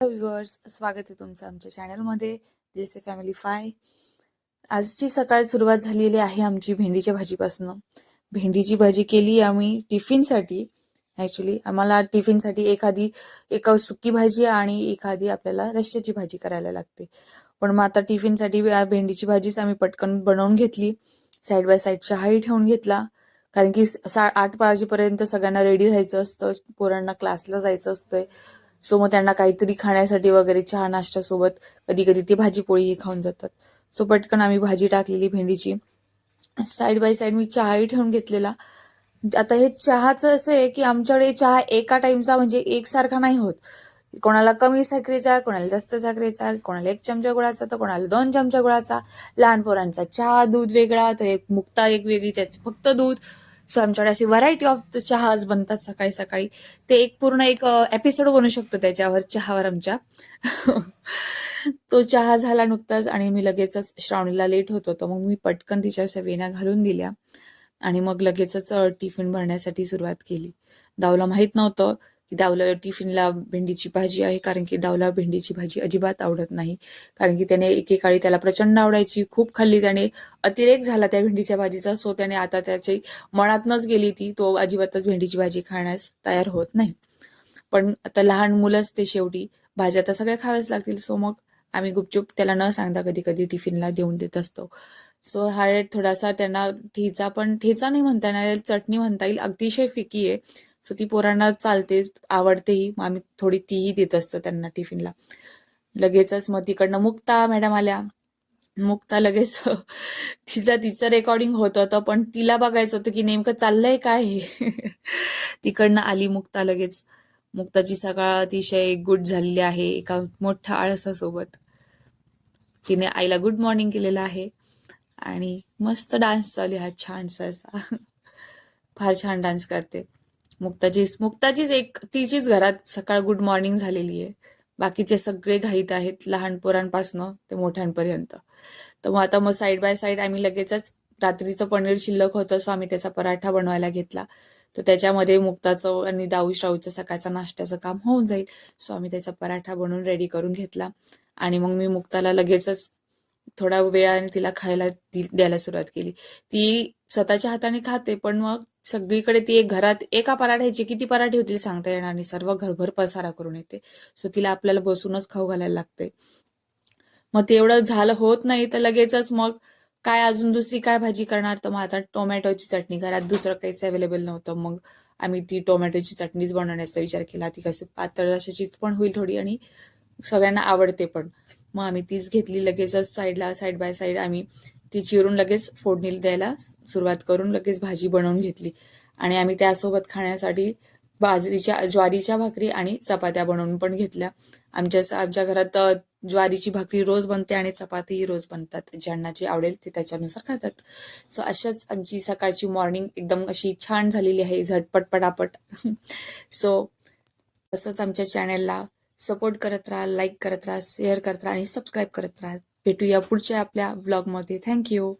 Viewers स्वागत आहे तुमचं आमच्या चॅनलमध्ये दिस ए फॅमिली फाय आजची सकाळ सुरुवात झालेली आहे आमची भेंडीच्या भाजीपासून. भेंडीची भाजी केली आम्ही टिफिनसाठी. ॲक्च्युली आम्हाला टिफिनसाठी एखादी एक सुकी भाजी आणि एखादी आपल्याला रश्श्याची भाजी करायला लागते. पण मग आता टिफिनसाठी भेंडीची भाजीच आम्ही पटकन बनवून घेतली. साईड बाय साईड चहाही ठेवून घेतला. कारण की सा आठ वाजेपर्यंत सगळ्यांना रेडी राहायचं असतं. पोरांना क्लासला जायचं असतंय. सो मग त्यांना काहीतरी खाण्यासाठी वगैरे चहा नाश्त्यासोबत कधी कधी ते भाजी पोळीही खाऊन जातात. सो पटकन आम्ही भाजी टाकलेली भेंडीची. साईड बाय साईड मी चहाही ठेवून घेतलेला. आता हे चहाचं असं आहे की आमच्याकडे चहा एका टाइमचा म्हणजे एकसारखा नाही होत. कोणाला कमी साखरेचा कोणाला जास्त साखरेचा कोणाला एक चमचा गुळाचा तर कोणाला दोन चमचा गुळाचा. लहान पोरांचा चहा दूध वेगळा तर एक मुक्ता एक वेगळी त्याचं फक्त दूध. सो आमच्याकडे अशी व्हरायटी ऑफ चहाज बनतात सकाळी सकाळी. ते एक पूर्ण एक एपिसोड बनू शकतो त्याच्यावर चहावर आमच्या. तो चहा झाला नुकताच आणि मी लगेचच श्रावणीला लेट होत होतो. मग मी पटकन तिच्या सवेना घालून दिल्या आणि मग लगेचच टिफिन भरण्यासाठी सुरुवात केली. दावला माहीत नव्हतं की दावला टिफिनला भेंडीची भाजी आहे कारण की दावला भेंडीची भाजी अजिबात आवडत नाही. कारण की त्याने एकेकाळी त्याला प्रचंड आवडायची खूप खाल्ली त्याने अतिरेक झाला त्या भेंडीच्या भाजीचा. सो त्याने आता त्याची मनातनच गेली ती तो अजिबातच भेंडीची भाजी खाण्यास तयार होत नाही. पण आता लहान मुलंच ते शेवटी भाज्या तर सगळ्या खाव्याच लागतील. सो मग आम्ही गुपचूप त्याला न सांगता कधी कधी टिफिनला देऊन देत असतो. सो हा थोडासा त्यांना ठेचा पण ठेचा नाही म्हणता येणार चटणी म्हणता येईल अतिशय फिकी आहे. सो ती पोरांना चालते आवडतेही. मग आम्ही थोडी तीही देत असतो त्यांना टिफिनला. लगेचच मग तिकडनं मुक्ता मॅडम आल्या. मुक्ता लगेच तिचा तिचं रेकॉर्डिंग होत होतं पण तिला बघायचं होतं की नेमकं चाललंय काय? तिकडनं आली मुक्ता लगेच. मुक्ताची सकाळ अतिशय गुड झालेली आहे एका मोठ्या आळसासोबत. तिने आईला गुड मॉर्निंग केलेलं आहे. आणि मस्त डान्स चालू आहे हा छानसा असा फार छान डान्स करते. मुक्ताचीच मुक्ताचीच एक तिचीच घरात सकाळ गुड मॉर्निंग झालेली आहे. बाकीचे सगळे घाईत आहेत लहान पोरांपासनं ते मोठ्यांपर्यंत. तर मग आता मग साईड बाय साईड आम्ही लगेचच रात्रीचं पनीर शिल्लक होतं सो आम्ही त्याचा पराठा बनवायला घेतला. तर त्याच्यामध्ये मुक्ताचं आणि दाऊ श्राऊचं सकाळचं नाश्त्याचं काम होऊन जाईल. सो आम्ही त्याचा पराठा बनवून रेडी करून घेतला. आणि मग मी मुक्ताला लगेचच थोड्या वेळाने तिला खायला द्यायला सुरुवात केली. ती स्वतःच्या हाताने खाते पण मग सगळीकडे ती एक घरात एका पराठ्याचे किती पराठे होतील सांगता येणार नाही. सर्व घरभर पसारा करून येते. सो तिला आपल्याला बसूनच खाऊ घालायला लागते. मग ते एवढं झालं होत नाही तर लगेचच मग काय अजून दुसरी काय भाजी करणार? तर मग आता टोमॅटोची चटणी. घरात दुसरं काहीच अवेलेबल नव्हतं. मग आम्ही ती टोमॅटोची चटणीच बनवण्याचा विचार केला. ती कसं पातळ अशाची पण होईल थोडी आणि सगळ्यांना आवडते पण. मग आम्ही तीच घेतली लगेचच साईडला साईड बाय साईड आम्ही ती चिरून लगेच फोडणी द्यायला सुरुवात करून लगेच भाजी बनवून घेतली. आणि आम्ही त्यासोबत खाण्यासाठी बाजरीच्या ज्वारीच्या भाकरी आणि चपात्या बनवून पण घेतल्या. आमच्या आमच्या घरात ज्वारीची भाकरी रोज बनते आणि चपातीही रोज बनतात. ज्यांना जे आवडेल ते त्याच्यानुसार खातात. सो अशाच आमची सकाळची मॉर्निंग एकदम अशी छान झालेली आहे. झटपट पटापट. सो असंच आमच्या चॅनलला सपोर्ट करत राहा लाईक करत राहा शेअर करत राहा आणि सबस्क्राईब करत राहा भेटूया पुढच्या आपल्या ब्लॉगमध्ये थँक्यू